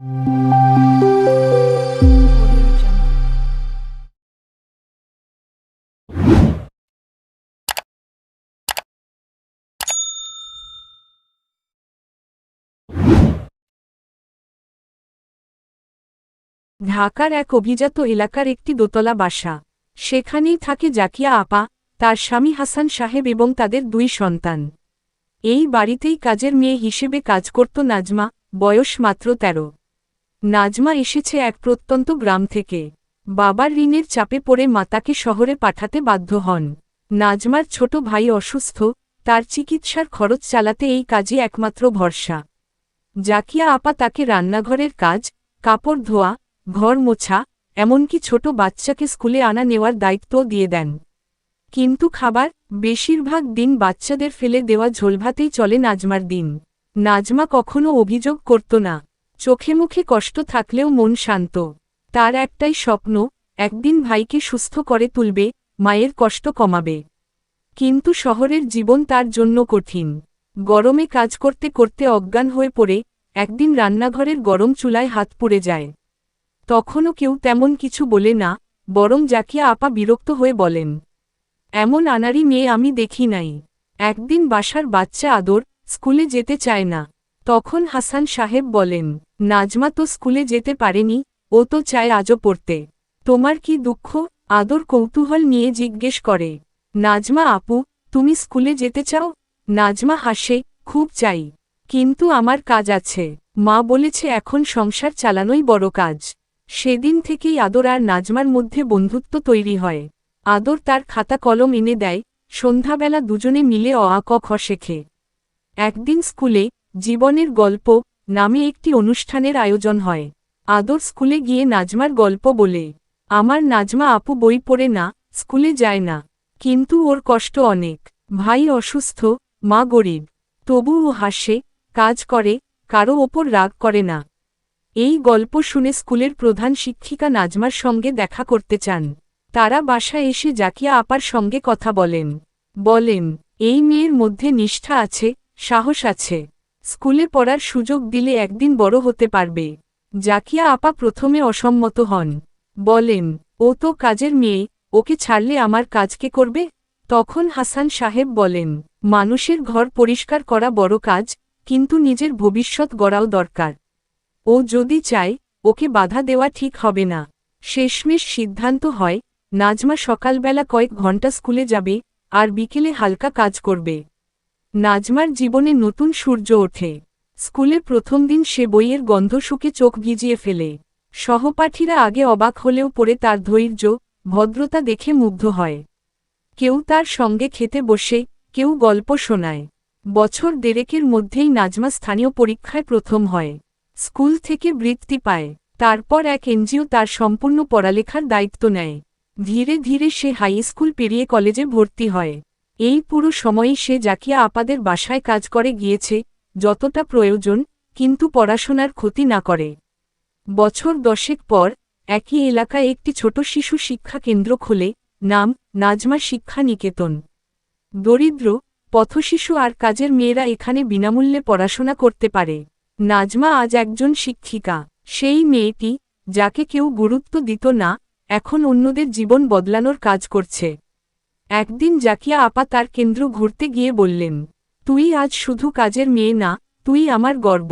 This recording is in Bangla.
ঢাকার এক অভিজাত এলাকার একটি দোতলা বাসা। সেখানেই থাকে জাকিয়া আপা, তার স্বামী হাসান সাহেব এবং তাদের দুই সন্তান। এই বাড়িতেই কাজের মেয়ে হিসেবে কাজ করত নাজমা, বয়স মাত্র তেরো। নাজমা এসেছে এক প্রত্যন্ত গ্রাম থেকে। বাবার ঋণের চাপে পড়ে মাতাকে শহরে পাঠাতে বাধ্য হন। নাজমার ছোট ভাই অসুস্থ, তার চিকিৎসার খরচ চালাতে এই কাজই একমাত্র ভরসা। জাকিয়া আপা তাকে রান্নাঘরের কাজ, কাপড় ধোয়া, ঘর মোছা, এমনকি ছোট বাচ্চাকে স্কুলে আনা নেওয়ার দায়িত্বও দিয়ে দেন। কিন্তু খাবার, বেশিরভাগ দিন বাচ্চাদের ফেলে দেওয়া ঝোলভাতেই চলে নাজমার দিন। নাজমা কখনো অভিযোগ করত না। চোখে মুখে কষ্ট থাকলেও মন শান্ত। তার একটাই স্বপ্ন, একদিন ভাইকে সুস্থ করে তুলবে, মায়ের কষ্ট কমাবে। কিন্তু শহরের জীবন তার জন্য কঠিন। গরমে কাজ করতে করতে অজ্ঞান হয়ে পড়ে, একদিন রান্নাঘরের গরম চুলায় হাত পুড়ে যায়। তখনও কেউ তেমন কিছু বলে না, বরং জাকিয়া আপা বিরক্ত হয়ে বলেন, এমন আনারি মেয়ে আমি দেখি নাই। একদিন বাসার বাচ্চা আদর, স্কুলে যেতে চায় না। তখন হাসান সাহেব বলেন, নাজমা তো স্কুলে যেতে পারেনি, ও তো চায় আজও পড়তে। তোমার কি দুঃখ? আদর কৌতূহল নিয়ে জিজ্ঞেস করে। নাজমা, আপু, তুমি স্কুলে যেতে চাও? নাজমা হাসে, খুব চাই। কিন্তু আমার কাজ আছে। মা বলেছে এখন সংসার চালানোই বড় কাজ। সেদিন থেকেই আদর আর নাজমার মধ্যে বন্ধুত্ব তৈরি হয়। আদর তার খাতা কলম এনে দেয়। সন্ধ্যাবেলা দুজনে মিলে অ আ ক খ শেখে। একদিন স্কুলে জীবনের গল্প নামে একটি অনুষ্ঠানের আয়োজন হয়। আদর স্কুলে গিয়ে নাজমার গল্প বলে, আমার নাজমা আপু বই পড়ে না, স্কুলে যায় না, কিন্তু ওর কষ্ট অনেক। ভাই অসুস্থ, মা গরিব তবু ও হাসে, কাজ করে, কারও ওপর রাগ করে না। এই গল্প শুনে স্কুলের প্রধান শিক্ষিকা নাজমার সঙ্গে দেখা করতে চান। তারা বাসায় এসে জাকিয়া আপার সঙ্গে কথা বলেন। বলেন, এই মেয়ের মধ্যে নিষ্ঠা আছে, সাহস আছে। স্কুলে পড়ার সুযোগ দিলে একদিন বড় হতে পারবে। জাকিয়া আপা প্রথমে অসম্মত হন। বলেন, ও তো কাজের মেয়ে, ওকে ছাড়লে আমার কাজকে করবে? তখন হাসান সাহেব বলেন, মানুষের ঘর পরিষ্কার করা বড় কাজ, কিন্তু নিজের ভবিষ্যৎ গড়াও দরকার। ও যদি চায়, ওকে বাধা দেওয়া ঠিক হবে না। শেষমেশ সিদ্ধান্ত হয়, নাজমা সকালবেলা কয়েক ঘণ্টা স্কুলে যাবে, আর বিকেলে হালকা কাজ করবে। নাজমার জীবনে নতুন সূর্য ওঠে। স্কুলে প্রথম দিন সে বইয়ের গন্ধ শুকে চোখ ভিজিয়ে ফেলে। সহপাঠীরা আগে অবাক হলেও পরে তার ধৈর্য, ভদ্রতা দেখে মুগ্ধ হয়। কেউ তার সঙ্গে খেতে বসে, কেউ গল্প শোনায়। বছর দেড়েকের মধ্যেই নাজমা স্থানীয় পরীক্ষায় প্রথম হয়। স্কুল থেকে বৃত্তি পায়। তারপর এক এনজিও তার সম্পূর্ণ পড়ালেখার দায়িত্ব নেয়। ধীরে ধীরে সে হাই স্কুল পেরিয়ে কলেজে ভর্তি হয়। এই পুরো সময়ই সে জাকিয়া আপাদের বাসায় কাজ করে গিয়েছে, যতটা প্রয়োজন, কিন্তু পড়াশোনার ক্ষতি না করে। বছর দশেক পর, একই এলাকায় একটি ছোট শিশু শিক্ষা কেন্দ্র খোলে, নাম নাজমা শিক্ষা নিকেতন। দরিদ্র, পথশিশু আর কাজের মেয়েরা এখানে বিনামূল্যে পড়াশোনা করতে পারে। নাজমা আজ একজন শিক্ষিকা। সেই মেয়েটি, যাকে কেউ গুরুত্ব দিত না, এখন অন্যদের জীবন বদলানোর কাজ করছে। একদিন জাকিয়া আপা তার কেন্দ্র ঘুরতে গিয়ে বললেন, তুই আজ শুধু কাজের মেয়ে না, তুই আমার গর্ব।